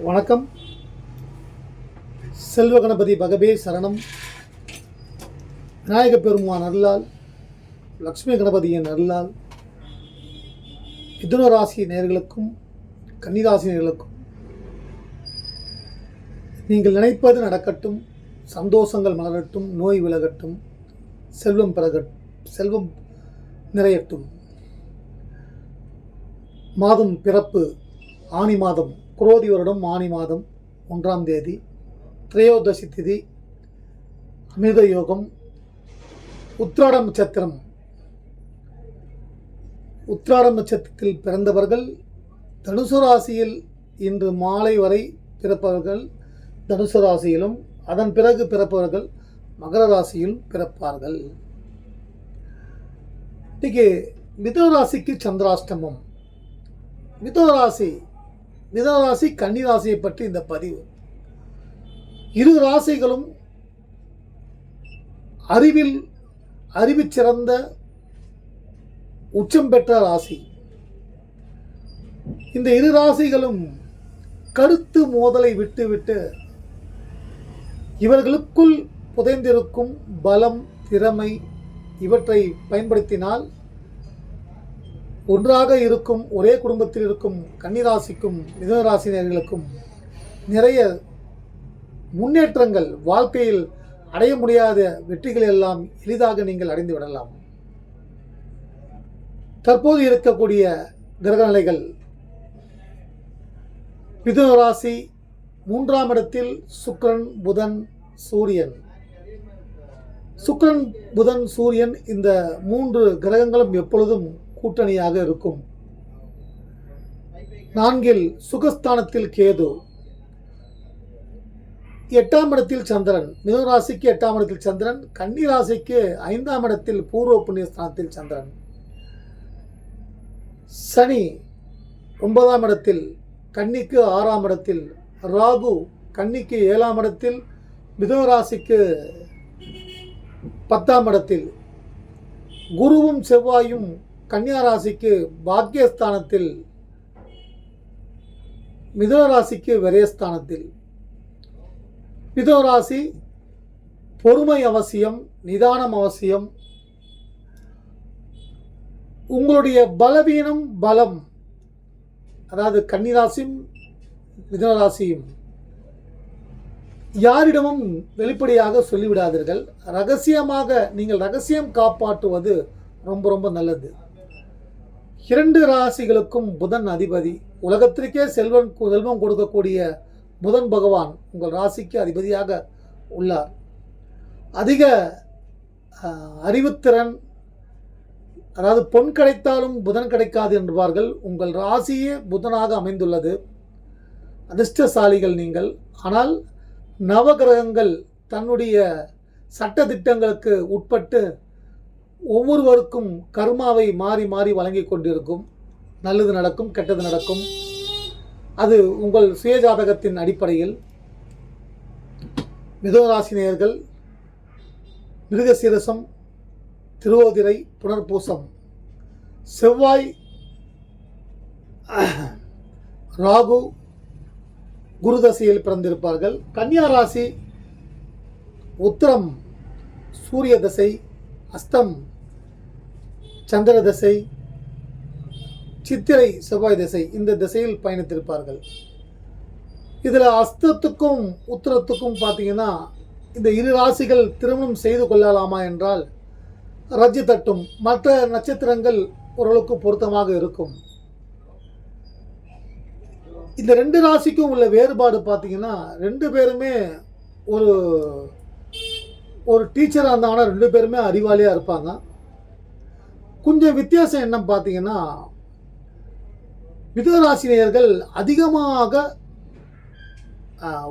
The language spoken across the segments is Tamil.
வணக்கம். செல்வ கணபதி பகவே சரணம். விநாயக பெருமான் அருளால் லக்ஷ்மி கணபதியின் அருளால் மிதுன ராசி நேயர்களுக்கும் கன்னிராசி நேர்களுக்கும் நீங்கள் நினைப்பது நடக்கட்டும் சந்தோஷங்கள் மலரட்டும் நோய் விலகட்டும் செல்வம் பெறகட் செல்வம் நிறையட்டும். மாதம் பிறப்பு ஆனி மாதம் குரோதி வருடம் ஆனி மாதம் ஒன்றாம் தேதி திரையோதசி திதி அமிர்த யோகம் உத்ராட நட்சத்திரம். உத்ராட நட்சத்திரத்தில் பிறந்தவர்கள் தனுசு ராசியில் இன்று மாலை வரை பிறப்பவர்கள் தனுசு ராசியிலும் அதன் பிறகு பிறப்பவர்கள் மகர ராசியில் பிறப்பார்கள். இன்றைக்கு மிதுன ராசிக்கு சந்திராஷ்டமம். மிதுன மிதராசி கன்னிராசியை ராசி ராசியை பற்றி இந்த பதிவு. இரு ராசிகளும் அறிவில் அறிவு சிறந்த உச்சம் பெற்ற ராசி. இந்த இரு ராசிகளும் கருத்து மோதலை விட்டுவிட்டு இவர்களுக்குள் புதைந்திருக்கும் பலம் திறமை இவற்றை பயன்படுத்தினால் ஒன்றாக இருக்கும் ஒரே குடும்பத்தில் இருக்கும் கன்னிராசிக்கும் மிதனராசினியர்களுக்கும் நிறைய முன்னேற்றங்கள் வாழ்க்கையில் அடைய முடியாத வெற்றிகள் எல்லாம் எளிதாக நீங்கள் அடைந்து விடலாம். தற்போது இருக்கக்கூடிய கிரகநிலைகள் மிதுனராசி மூன்றாம் இடத்தில் சுக்ரன் புதன் சூரியன். சுக்ரன் புதன் சூரியன் இந்த மூன்று கிரகங்களும் எப்பொழுதும் கூட்டணியாக இருக்கும். நான்கில் சுகஸ்தானத்தில் கேது. எட்டாம் இடத்தில் சந்திரன். மிதுராசிக்கு எட்டாம் இடத்தில் சந்திரன். கன்னி ராசிக்கு ஐந்தாம் இடத்தில் பூர்வ புண்ணிய ஸ்தானத்தில் சந்திரன். சனி ஒன்பதாம் இடத்தில் கன்னிக்கு ஆறாம் இடத்தில் ராகு கன்னிக்கு ஏழாம் இடத்தில் மிதுனராசிக்கு பத்தாம் இடத்தில். குருவும் செவ்வாயும் கன்னியா ராசிக்கு பாக்கியஸ்தானத்தில் மிதுன ராசிக்கு விரயஸ்தானத்தில். மிதுன ராசி பொறுமை அவசியம் நிதானம் அவசியம். உங்களுடைய பலவீனம் பலம் அதாவது கன்னிராசியும் மிதுனராசியும் யாரிடமும் வெளிப்படையாக சொல்லிவிடாதீர்கள். ரகசியமாக நீங்கள் ரகசியம் காப்பாற்றுவது ரொம்ப ரொம்ப நல்லது. இரண்டு ராசிகளுக்கும் புதன் அதிபதி. உலகத்திற்கே செல்வன் செல்வம் கொடுக்கக்கூடிய புதன் பகவான் உங்கள் ராசிக்கு அதிபதியாக உள்ளார். அதிக அறிவுத்திறன் அதாவது பொன் கிடைத்தாலும் புதன் கிடைக்காது என்பார்கள். உங்கள் ராசியே புதனாக அமைந்துள்ளது. அதிர்ஷ்டசாலிகள் நீங்கள். ஆனால் நவகிரகங்கள் தன்னுடைய சட்ட திட்டங்களுக்கு உட்பட்டு ஒவ்வொருவருக்கும் கர்மாவை மாறி மாறி வழங்கி கொண்டிருக்கும். நல்லது நடக்கும் கெட்டது நடக்கும். அது உங்கள் சுயஜாதகத்தின் அடிப்படையில். மிதராசினியர்கள் மிருகசீரசம் திருவோதிரை புனர்பூசம். செவ்வாய் ராகு குருதசையில் பிறந்திருப்பார்கள். கன்னியா ராசி உத்திரம் சூரிய தசை அஸ்தம் சந்திர தசை சித்திரை செவ்வாய் திசை இந்த திசையில் பயணித்திருப்பார்கள். இதில் அஸ்தத்துக்கும் உத்தரத்துக்கும் பார்த்தீங்கன்னா இந்த இரு ராசிகள் திருமணம் செய்து கொள்ளலாமா என்றால் ரஜி தட்டும். மற்ற நட்சத்திரங்கள் ஓரளவுக்கு பொருத்தமாக இருக்கும். இந்த ரெண்டு ராசிக்கும் உள்ள வேறுபாடு பார்த்தீங்கன்னா ரெண்டு பேருமே ஒரு ஒரு டீச்சராக இருந்தாங்கன்னா ரெண்டு பேருமே அறிவாளியாக இருப்பாங்க. கொஞ்சம் வித்தியாசம் என்ன பார்த்தீங்கன்னா மிதராசினியர்கள் அதிகமாக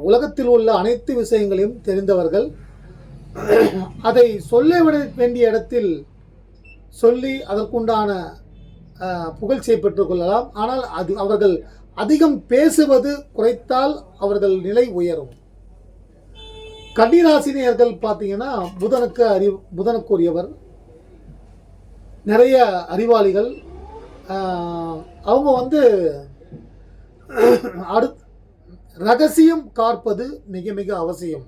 உலகத்தில் உள்ள அனைத்து விஷயங்களையும் தெரிந்தவர்கள். அதை சொல்ல விட- வேண்டிய இடத்தில் சொல்லி அதற்குண்டான புகழ்ச்சியை பெற்றுக்கொள்ளலாம் ஆனால் அது அவர்கள் அதிகம் பேசுவது குறைத்தால் அவர்கள் நிலை உயரும். கன்னிராசினியர்கள் பார்த்தீங்கன்னா புதனுக்கு அறி புதனுக்குரியவர். நிறைய அறிவாளிகள் அவங்க வந்து அடுத் ரகசியம் காற்பது மிக மிக அவசியம்.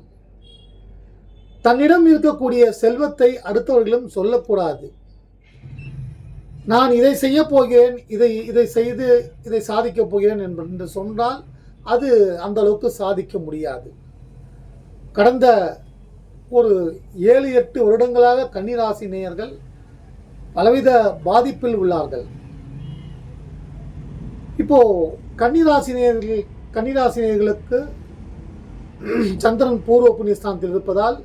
தன்னிடம் இருக்கக்கூடிய செல்வத்தை அடுத்தவர்களும் சொல்லக்கூடாது. நான் இதை செய்ய போகிறேன் இதை இதை செய்து இதை சாதிக்கப் போகிறேன் என்று சொன்னால் அது அந்த அளவுக்கு சாதிக்க முடியாது. கடந்த ஒரு ஏழு எட்டு வருடங்களாக கன்னிராசி நேயர்கள் பலவித பாதிப்பில் உள்ளார்கள். இப்போ கன்னிராசினியர்கள் கன்னிராசினியர்களுக்கு சந்திரன் பூர்வ புண்ணியஸ்தானத்தில் இருப்பதால்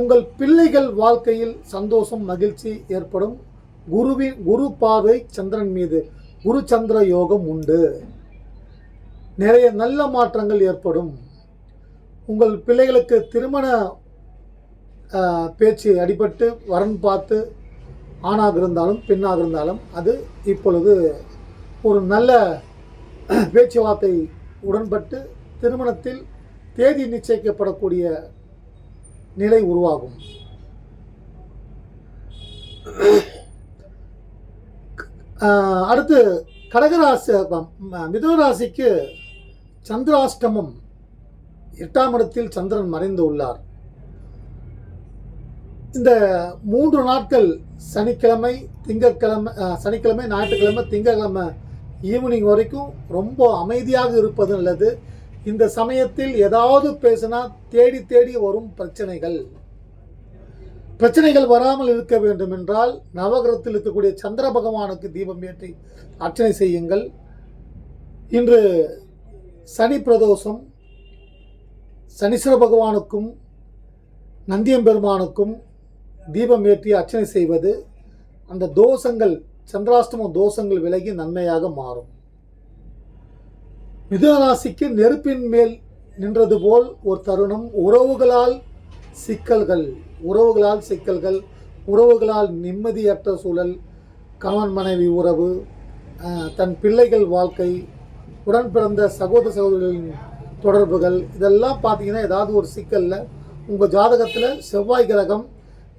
உங்கள் பிள்ளைகள் வாழ்க்கையில் சந்தோஷம் மகிழ்ச்சி ஏற்படும். குருவின் குரு பார்வை சந்திரன் மீது. குரு சந்திர யோகம் உண்டு. நிறைய நல்ல மாற்றங்கள் ஏற்படும். உங்கள் பிள்ளைகளுக்கு திருமண பேச்சு அடிபட்டு வரன் பார்த்து ஆணாக இருந்தாலும் பெண்ணாக இருந்தாலும் அது இப்பொழுது ஒரு நல்ல பேச்சுவார்த்தை உடன்பட்டு திருமணத்தில் தேதி நிச்சயிக்கப்படக்கூடிய நிலை உருவாகும். அடுத்து கடகராசி மிதுனராசிக்கு சந்திராஷ்டமம். எட்டாம் இடத்தில் சந்திரன் மறைந்து உள்ளார். இந்த மூன்று நாட்கள் சனிக்கிழமை திங்கட்கிழமை சனிக்கிழமை ஞாயிற்றுக்கிழமை திங்கக்கிழமை ஈவினிங் வரைக்கும் ரொம்ப அமைதியாக இருப்பது நல்லது. இந்த சமயத்தில் ஏதாவது பேசினா தேடி தேடி வரும் பிரச்சனைகள். பிரச்சனைகள் வராமல் இருக்க வேண்டும் என்றால் நவகிரகத்தில் இருக்கக்கூடிய சந்திர பகவானுக்கு தீபம் ஏற்றி அர்ச்சனை செய்யுங்கள். இன்று சனி பிரதோஷம் சனீஸ்வர பகவானுக்கும் நந்தியம்பெருமானுக்கும் தீபம் ஏற்றி அர்ச்சனை செய்வது அந்த தோஷங்கள் சந்திராஷ்டம தோஷங்கள் விலகி நன்மையாக மாறும். மிதுனராசிக்கு நெருப்பின் மேல் நின்றது போல் ஒரு தருணம். உறவுகளால் சிக்கல்கள் உறவுகளால் சிக்கல்கள் உறவுகளால் நிம்மதியற்ற சூழல் கணவன் மனைவி உறவு தன் பிள்ளைகள் வாழ்க்கை உடன் பிறந்த சகோதர சகோதரிகளின் தொடர்புகள் இதெல்லாம் பார்த்தீங்கன்னா ஏதாவது ஒரு சிக்கலில் உங்கள் ஜாதகத்தில் செவ்வாய் கிரகம்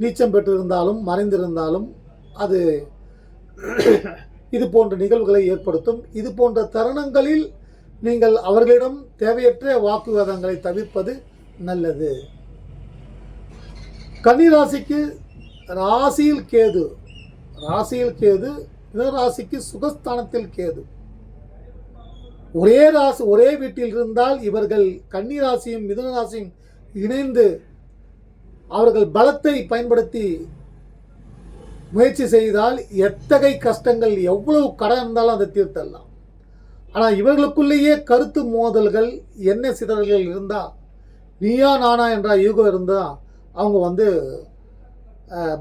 நீச்சம் பெற்றிருந்தாலும் மறைந்திருந்தாலும் அது இது போன்ற நிகழ்வுகளை ஏற்படுத்தும். இது போன்ற தருணங்களில் நீங்கள் அவர்களிடம் தேவையற்ற வாக்குவாதங்களை தவிர்ப்பது நல்லது. கன்னிராசிக்கு ராசியில் கேது. ராசியில் கேது ராசிக்கு சுகஸ்தானத்தில் கேது. ஒரே ராசி ஒரே வீட்டில் இருந்தால் இவர்கள் கன்னிராசியும் மிதுன ராசியும் இணைந்து அவர்கள் பலத்தை பயன்படுத்தி முயற்சி செய்தால் எத்தகைய கஷ்டங்கள் எவ்வளவு கடன் இருந்தாலும் அதை தீர்த்தரலாம். ஆனால் இவர்களுக்குள்ளேயே கருத்து மோதல்கள் என்ன சிதறல்கள் இருந்தால் நீயா நானா என்ற யூகம் இருந்தால் அவங்க வந்து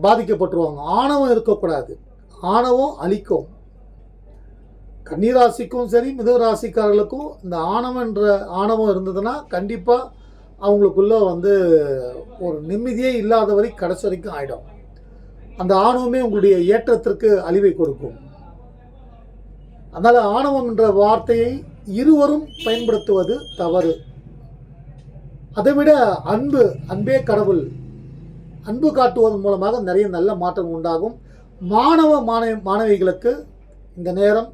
பாதிக்கப்பட்டுருவாங்க. ஆணவம் இருக்கக்கூடாது. ஆணவம் அழிக்கும். கன்னிராசிக்கும் சரி மிதுன ராசிக்காரர்களுக்கும் இந்த ஆணவம் என்ற ஆணவம் இருந்ததுன்னா கண்டிப்பாக அவங்களுக்குள்ள வந்து ஒரு நிம்மதியே இல்லாத வரை கடைசி வரைக்கும் ஆகிடும் அந்த ஆணவமே உங்களுடைய ஏற்றத்திற்கு அழிவை கொடுக்கும். அதனால் ஆணவம் என்ற வார்த்தையை இருவரும் பயன்படுத்துவது தவறு. அதைவிட அன்பு அன்பே கடவுள். அன்பு காட்டுவதன் மூலமாக நிறைய நல்ல மாற்றம் உண்டாகும். மாணவ மாணவி மாணவிகளுக்கு இந்த நேரம்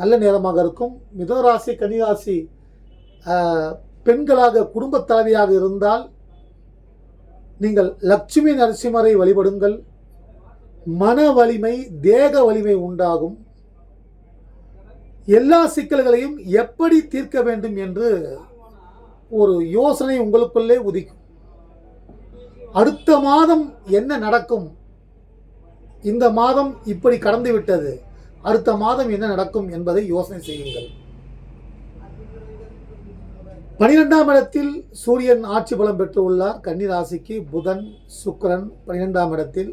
நல்ல நேரமாக இருக்கும். மிதராசி கன்னிராசி பெண்களாக குடும்பத் தலைவியாக இருந்தால் நீங்கள் லட்சுமி நரசிம்மரை வழிபடுங்கள். மன வலிமை தேக வலிமை உண்டாகும். எல்லா சிக்கல்களையும் எப்படி தீர்க்க வேண்டும் என்று ஒரு யோசனை உங்களுக்குள்ளே உதிக்கும். அடுத்த மாதம் என்ன நடக்கும்? இந்த மாதம் இப்படி கடந்துவிட்டது அடுத்த மாதம் என்ன நடக்கும் என்பதை யோசனை செய்யுங்கள். பனிரெண்டாம் இடத்தில் சூரியன் ஆட்சி பலம் பெற்று உள்ளார். கன்னி ராசிக்கு புதன் சுக்கரன் பனிரெண்டாம் இடத்தில்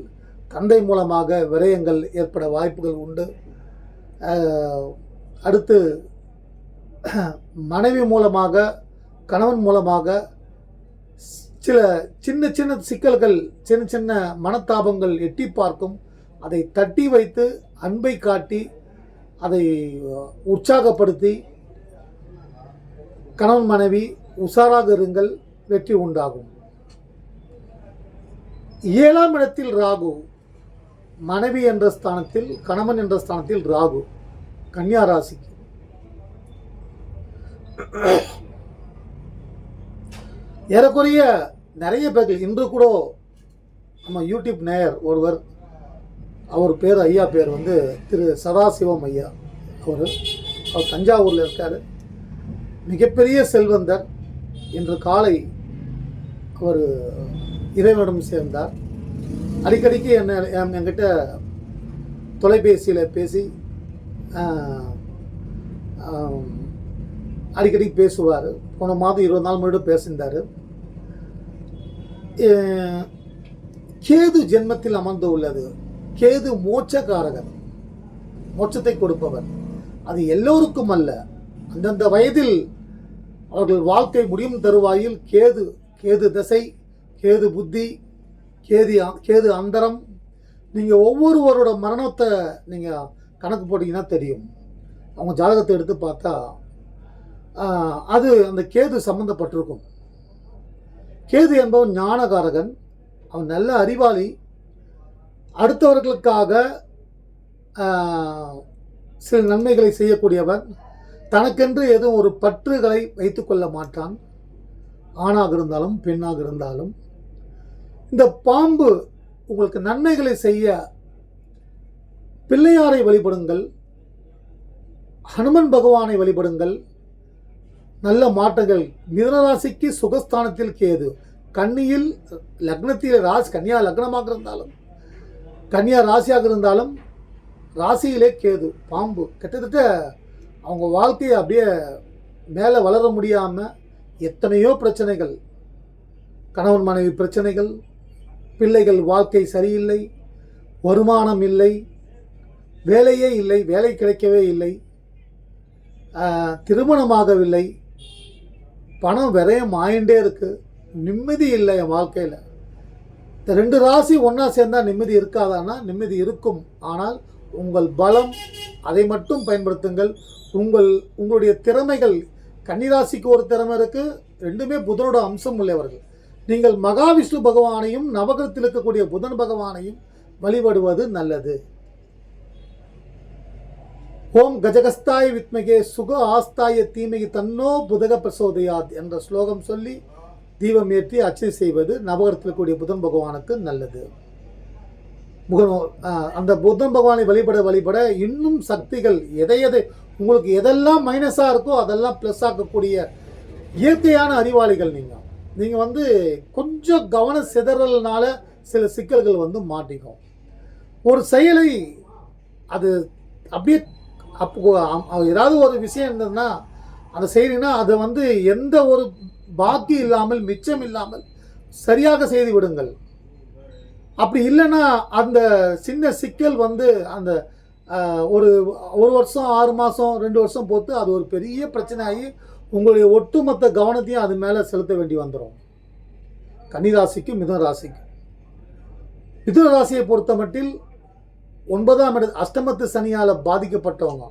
தந்தை மூலமாக விரயங்கள் ஏற்பட வாய்ப்புகள் உண்டு. அடுத்து மனைவி மூலமாக கணவன் மூலமாக சில சின்ன சின்ன சிக்கல்கள் சின்ன சின்ன மனத்தாபங்கள் எட்டி பார்க்கும். அதை தட்டி வைத்து அன்பை காட்டி அதை உற்சாகப்படுத்தி கணவன் மனைவி உஷாராக இருங்கள் வெற்றி உண்டாகும். ஏழாம் இடத்தில் ராகு மனைவி என்ற ஸ்தானத்தில் கணவன் என்ற ஸ்தானத்தில் ராகு கன்னியா ராசிக்கு. ஏறக்குறைய நிறைய பேர்கள் இன்று கூட நம்ம யூடியூப் நேயர் ஒருவர் அவர் பேர் ஐயா பேர் வந்து திரு சதாசிவம் ஐயா அவர். அவர் தஞ்சாவூரில் இருக்கார். மிகப்பெரிய செல்வந்தர் இன்று காலை அவர் இறைவனிடம் சேர்ந்தார். அடிக்கடிக்கு என்ன என்- என்கிட்ட தொலைபேசியில் பேசி அடிக்கடி பேசுவார். போன மாதம் இருபது நாள் முன்னாடி பேசியிருந்தார். கேது ஜென்மத்தில் அமர்ந்து உள்ளது கேது மோட்சக்காரகன் மோட்சத்தை கொடுப்பவர். அது எல்லோருக்கும் அல்ல. அந்தந்த வயதில் அவர்கள் வாழ்க்கை முடியும் தருவாயில் கேது கேது திசை கேது புத்தி கேது கேது அந்தரம். நீங்கள் ஒவ்வொருவரோட மரணத்தை நீங்கள் கணக்கு போட்டிங்கன்னா தெரியும். அவங்க ஜாதகத்தை எடுத்து பார்த்தா அது அந்த கேது சம்மந்தப்பட்டிருக்கும் கேது என்பவன் ஞானகாரகன். அவன் நல்ல அறிவாளி. அடுத்தவர்களுக்காக சில நன்மைகளை செய்யக்கூடியவன். தனக்கென்று ஏதும் ஒரு பற்றுகளை வைத்துக்கொள்ள மாட்டான். ஆணாக இருந்தாலும் பெண்ணாக இருந்தாலும். இந்த பாம்பு உங்களுக்கு நன்மைகளை செய்ய பிள்ளையாரை வழிபடுங்கள். ஹனுமன் பகவானை வழிபடுங்கள். நல்ல மாற்றங்கள். மிதனராசிக்கு சுகஸ்தானத்தில் கேது. கன்னியில் லக்னத்தில் ராசி கன்னியா லக்னமாக இருந்தாலும். கன்னியா ராசியாக இருந்தாலும் ராசியிலே கேது பாம்பு. கிட்டத்தட்ட அவங்க வாழ்க்கையை அப்படியே மேலே வளர முடியாமல் எத்தனையோ பிரச்சனைகள் கணவன் மனைவி பிரச்சனைகள் பிள்ளைகள் வாழ்க்கை சரியில்லை வருமானம் இல்லை வேலையே இல்லை வேலை கிடைக்கவே இல்லை திருமணமாகவில்லை பணம் விரயம் ஆயிண்டே இருக்குது நிம்மதி இல்லை என் வாழ்க்கையில். இந்த ரெண்டு ராசி ஒன்றா சேர்ந்தால் நிம்மதி இருக்காதான்னா நிம்மதி இருக்கும். ஆனால் உங்கள் பலம் அதை மட்டும் பயன்படுத்துங்கள். உங்கள் உங்களுடைய திறமைகள் கன்னிராசிக்கு ஒரு திறமை இருக்குது ரெண்டுமே புதனோட அம்சம் உள்ளவர்கள். நீங்கள் மகாவிஷ்ணு பகவானையும் நவகரத்தில் இருக்கக்கூடிய புதன் பகவானையும் வழிபடுவது நல்லது. ஓம் கஜகஸ்தாய வித்மகே சுக ஆஸ்தாய தீமைக்கு தன்னோ புதக பிரசோதயாத் என்ற ஸ்லோகம் சொல்லி தீபம் ஏற்றி அர்ச்சனை செய்வது நவகரத்தில் கூடிய புதன் பகவானுக்கு நல்லது. முகநூல் அந்த புத்தன் பகவானை வழிபட வழிபட இன்னும் சக்திகள் எதை எதை உங்களுக்கு எதெல்லாம் மைனஸாக இருக்கோ அதெல்லாம் ப்ளஸ் ஆக்கக்கூடிய இயற்கையான அறிவாளிகள் நீங்கள் நீங்கள் வந்து கொஞ்சம் கவன சிதறல்னால சில சிக்கல்கள் வந்து மாட்டிக்கும். ஒரு செயலை அது அப்படியே அப்போ அம்- ஏதாவது ஒரு விஷயம் இருந்ததுன்னா அதை செய்கிறீங்கன்னா அதை வந்து எந்த ஒரு பாக்கி இல்லாமல் மிச்சம் இல்லாமல் சரியாக செய்து விடுங்கள். அப்படி இல்லைன்னா அந்த சின்ன சிக்கல் வந்து அந்த ஒரு ஒரு வருஷம் ஆறு மாதம் ரெண்டு வருஷம் போத்து அது ஒரு பெரிய பிரச்சனையாகி உங்களுடைய ஒட்டுமொத்த கவனத்தையும் அது மேலே செலுத்த வேண்டி வந்துடும் கன்னிராசிக்கும் மிதன ராசிக்கும். மிதுன ராசியை பொறுத்த மட்டில் ஒன்பதாம் இட அஷ்டமத்து சனியால் பாதிக்கப்பட்டவங்க.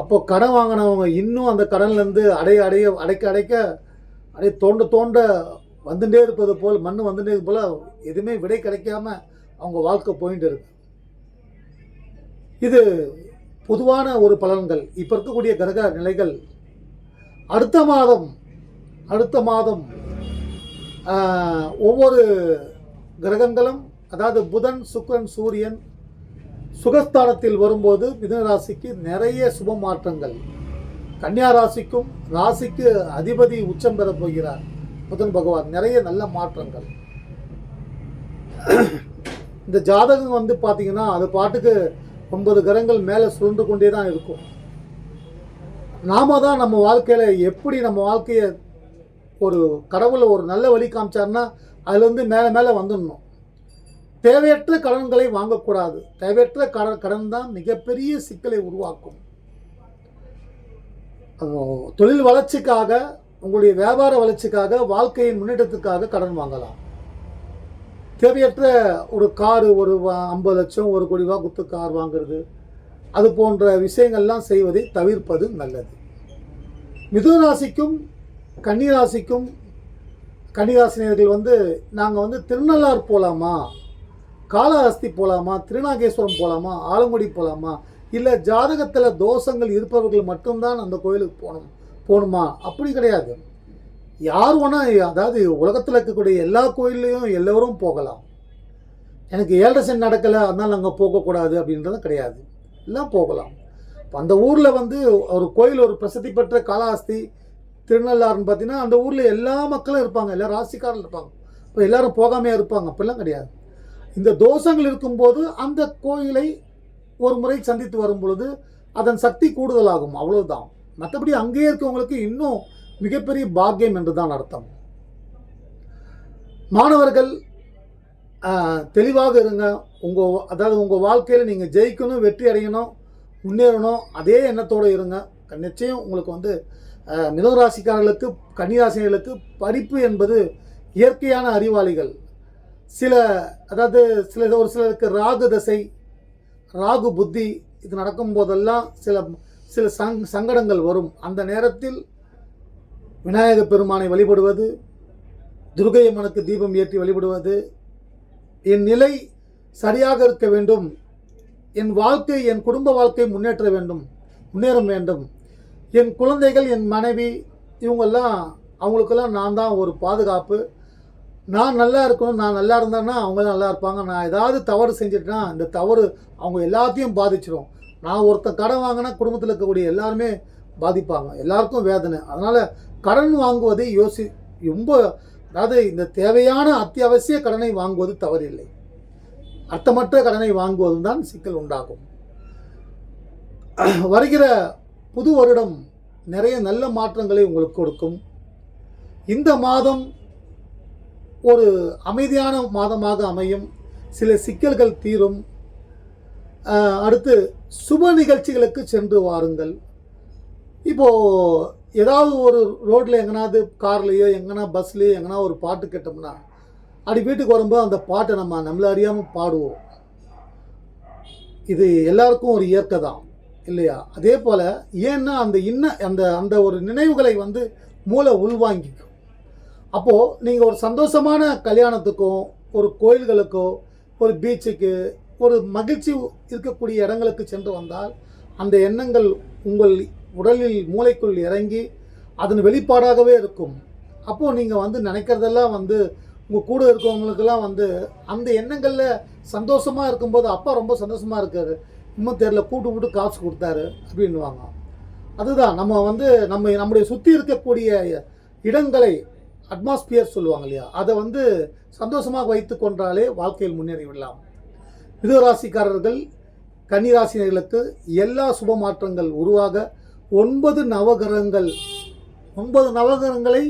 அப்போ கடன் வாங்கினவங்க இன்னும் அந்த கடன்லேருந்து அடைய அடைய அடைக்க அடைக்க அடைய தோண்ட தோண்ட வந்துட்டே இருப்பது போல் மண் வந்துட்டே போல் எதுவுமே விடை கிடைக்காம அவங்க வாழ்க்கை போயிட்டு இருக்கு. இது பொதுவான ஒரு பலன்கள். இப்போ இருக்கக்கூடிய கிரக நிலைகள் அடுத்த மாதம் அடுத்த மாதம் ஒவ்வொரு கிரகங்களும் அதாவது புதன் சுக்கிரன் சூரியன் சுகஸ்தானத்தில் வரும்போது மிதுன ராசிக்கு நிறைய சுப மாற்றங்கள். கன்னியா ராசிக்கும் ராசிக்கு அதிபதி உச்சம் பெறப் போகிறார். புதன் பகவான். நிறைய நல்ல மாற்றங்கள். இந்த ஜாதகம் வந்து பார்த்தீங்கன்னா அது பாட்டுக்கு ஒன்பது கிரகங்கள் மேலே சுழன்று கொண்டே தான் இருக்கும். நாம தான் நம்ம வாழ்க்கையில் எப்படி நம்ம வாழ்க்கையை ஒரு கடவுளை ஒரு நல்ல வழி காமிச்சாருன்னா அதுலேருந்து மேலே மேலே வந்துடணும். தேவையற்ற கடன்களை வாங்கக்கூடாது. தேவையற்ற கடன் கடன் தான் மிகப்பெரிய சிக்கலை உருவாக்கும். தொழில் வளர்ச்சிக்காக உங்களுடைய வியாபார வளர்ச்சிக்காக வாழ்க்கையின் முன்னேற்றத்துக்காக கடன் வாங்கலாம். தேவையற்ற ஒரு காரு ஒரு ஐம்பது லட்சம் ஒரு கோடி ரூபா குத்து கார் வாங்குறது. அது போன்ற விஷயங்கள்லாம் செய்வதை தவிர்ப்பது நல்லது. மிதுன ராசிக்கும் கன்னிராசினியர்கள் வந்து நாங்கள் வந்து திருநள்ளார் போகலாமா காளஹஸ்தி போகலாமா திருநாகேஸ்வரம் போகலாமா ஆலங்குடி போகலாமா இல்லை ஜாதகத்தில் தோஷங்கள் இருப்பவர்கள் மட்டும்தான் அந்த கோயிலுக்கு போகணும் போகணுமா அப்படி கிடையாது. யார் வேணால் அதாவது உலகத்தில் இருக்கக்கூடிய எல்லா கோயில்லையும் எல்லோரும் போகலாம். எனக்கு ஏழரை சென்ட் நடக்கலை அதனால் அங்கே போகக்கூடாது அப்படின்றது கிடையாது. எல்லாம் போகலாம். இப்போ அந்த ஊரில் வந்து ஒரு கோயில் ஒரு பிரசித்தி பெற்ற காலாஸ்தி திருநள்ளாறுன்னு பார்த்தீங்கன்னா அந்த ஊரில் எல்லா மக்களும் இருப்பாங்க. எல்லா ராசிக்காரர்கள் இருப்பாங்க. இப்போ எல்லோரும் போகாமையாக இருப்பாங்க. அப்படிலாம் கிடையாது. இந்த தோஷங்கள் இருக்கும்போது அந்த கோயிலை ஒரு முறை சந்தித்து வரும் பொழுது அதன் சக்தி கூடுதலாகும். அவ்வளோதான் மற்றபடி அங்கேயே இருக்கவங்களுக்கு இன்னும் மிகப்பெரிய பாக்கியம் என்று தான் அர்த்தம். மாணவர்கள் தெளிவாக இருங்க. உங்கள் அதாவது உங்கள் வாழ்க்கையில் நீங்கள் ஜெயிக்கணும் வெற்றி அடையணும் முன்னேறணும் அதே எண்ணத்தோடு இருங்க. நிச்சயம் உங்களுக்கு வந்து மிதராசிக்காரர்களுக்கு கன்னிராசினர்களுக்கு படிப்பு என்பது இயற்கையான அறிவாளிகள். சில அதாவது சில ஒரு சிலருக்கு ராகு தசை ராகு புத்தி இது நடக்கும் போதெல்லாம் சில சில சங் சங்கடங்கள் வரும். அந்த நேரத்தில் விநாயக பெருமானை வழிபடுவது துர்கை அம்மனுக்கு தீபம் ஏற்றி வழிபடுவது என் நிலை சரியாக இருக்க வேண்டும் என் வாழ்க்கை என் குடும்ப வாழ்க்கை முன்னேற்ற வேண்டும் முன்னேற வேண்டும். என் குழந்தைகள் என் மனைவி இவங்கெல்லாம் அவங்களுக்கெல்லாம் நான் தான் ஒரு பாதுகாப்பு. நான் நல்லா இருக்கணும் நான் நல்லா இருந்தேன்னா அவங்க நல்லா இருப்பாங்க. நான் ஏதாவது தவறு செஞ்சுட்டேன்னா இந்த தவறு அவங்க எல்லாத்தையும் பாதிச்சிடும் நான் ஒருத்தன் கடன் வாங்கினா குடும்பத்தில் இருக்கக்கூடிய எல்லாருமே பாதிப்பாங்க. எல்லாருக்கும் வேதனை. அதனால் கடன் வாங்குவதை யோசி ரொம்ப அதாவது இந்த தேவையான அத்தியாவசிய கடனை வாங்குவது தவறில்லை. அர்த்தமற்ற கடனை வாங்குவதும் தான் சிக்கல் உண்டாகும். வருகிற புது வருடம் நிறைய நல்ல மாற்றங்களை உங்களுக்கு கொடுக்கும். இந்த மாதம் ஒரு அமைதியான மாதமாக அமையும். சில சிக்கல்கள் தீரும். அடுத்து சுப நிகழ்ச்சிகளுக்கு சென்று வாருங்கள். இப்போது ஏதாவது ஒரு ரோட்டில் எங்கனாவது கார்லேயோ எங்கன்னா பஸ்லேயோ எங்கன்னா ஒரு பாட்டு கேட்டோம்னா அப்படி வீட்டுக்கு வரும்போது அந்த பாட்டை நம்ம நம்மள அறியாமல் பாடுவோம். இது எல்லாருக்கும் ஒரு இயற்கை தான் இல்லையா? அதே போல் ஏன்னா அந்த இன்ன அந்த அந்த ஒரு நினைவுகளை வந்து மூளை உள்வாங்கிக்கும். அப்போது நீங்கள் ஒரு சந்தோஷமான கல்யாணத்துக்கும் ஒரு கோயில்களுக்கோ ஒரு பீச்சுக்கு ஒரு மகிழ்ச்சி இருக்கக்கூடிய இடங்களுக்கு சென்று வந்தால் அந்த எண்ணங்கள் உங்கள் உடலில் மூளைக்குள் இறங்கி அதன் வெளிப்பாடாகவே இருக்கும். அப்போது நீங்கள் வந்து நினைக்கிறதெல்லாம் வந்து உங்கள் கூட இருக்கவங்களுக்கெல்லாம் வந்து அந்த எண்ணங்களில் சந்தோஷமாக இருக்கும்போது அப்பா ரொம்ப சந்தோஷமாக இருக்காரு. இன்னும் தெரில கூட்டு கூட்டு காசு கொடுத்தாரு அப்படின்வாங்க அதுதான் நம்ம வந்து நம்ம நம்முடைய சுற்றி இருக்கக்கூடிய இடங்களை அட்மாஸ்பியர் சொல்லுவாங்க இல்லையா? அதை வந்து சந்தோஷமாக வைத்து கொண்டாலே வாழ்க்கையில் முன்னேறி விடலாம். மிதராசிக்காரர்கள் கன்னிராசினர்களுக்கு எல்லா சுப மாற்றங்கள் உருவாக ஒன்பது நவகிரகங்கள். ஒன்பது நவகிரகங்களை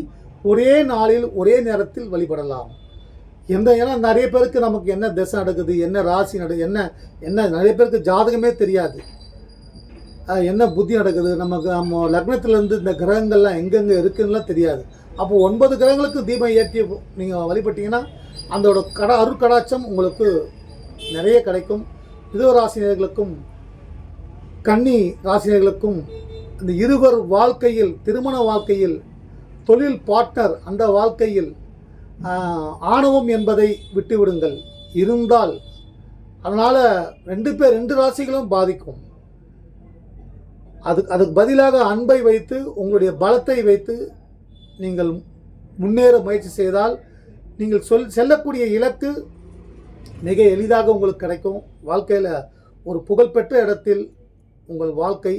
ஒரே நாளில் ஒரே நேரத்தில் வழிபடலாம். எந்த ஏன்னா நிறைய பேருக்கு நமக்கு என்ன திசை நடக்குது என்ன ராசி நடு என்ன என்ன நிறைய பேருக்கு ஜாதகமே தெரியாது. என்ன புத்தி நடக்குது நமக்கு நம்ம லக்னத்துலேருந்து இந்த கிரகங்கள்லாம் எங்கெங்கே இருக்குன்னுலாம் தெரியாது. அப்போ ஒன்பது கிரகங்களுக்கு தீபம் ஏற்றி நீங்கள் வழிபட்டீங்கன்னா அதோட கட அருட்கடாட்சம் உங்களுக்கு நிறைய கிடைக்கும். மிதுன ராசினியர்களுக்கும் கன்னி ராசினியர்களுக்கும் இந்த இருவர் வாழ்க்கையில் திருமண வாழ்க்கையில் தொழில் பார்ட்னர் அந்த வாழ்க்கையில் ஆணவம் என்பதை விட்டுவிடுங்கள். இருந்தால் அதனால் ரெண்டு பேர் ரெண்டு ராசிகளும் பாதிக்கும். அது அதுக்கு பதிலாக அன்பை வைத்து உங்களுடைய பலத்தை வைத்து நீங்கள் முன்னேற முயற்சி செய்தால் நீங்கள் சொல் செல்லக்கூடிய இலக்கு மிக எளிதாக உங்களுக்கு கிடைக்கும். வாழ்க்கையில் ஒரு புகழ்பெற்ற இடத்தில் உங்கள் வாழ்க்கை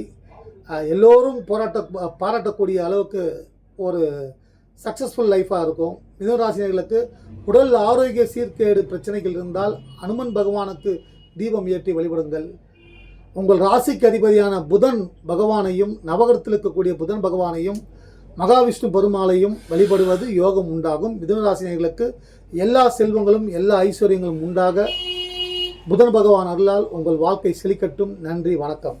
எல்லோரும் போராட்ட பாராட்டக்கூடிய அளவுக்கு ஒரு சக்ஸஸ்ஃபுல் லைஃபாக இருக்கும். மிதுனராசினியர்களுக்கு உடல் ஆரோக்கிய சீர்கேடு பிரச்சனைகள் இருந்தால் அனுமன் பகவானுக்கு தீபம் ஏற்றி வழிபடுங்கள். உங்கள் ராசிக்கு அதிபதியான புதன் பகவானையும் நவகரத்தில் இருக்கக்கூடிய புதன் பகவானையும் மகாவிஷ்ணு பெருமாளையும் வழிபடுவது யோகம் உண்டாகும். மிதுனராசினியர்களுக்கு எல்லா செல்வங்களும் எல்லா ஐஸ்வர்யங்களும் உண்டாக புதன் பகவான் அருளால் உங்கள் வாழ்க்கை செழிக்கட்டும். நன்றி வணக்கம்.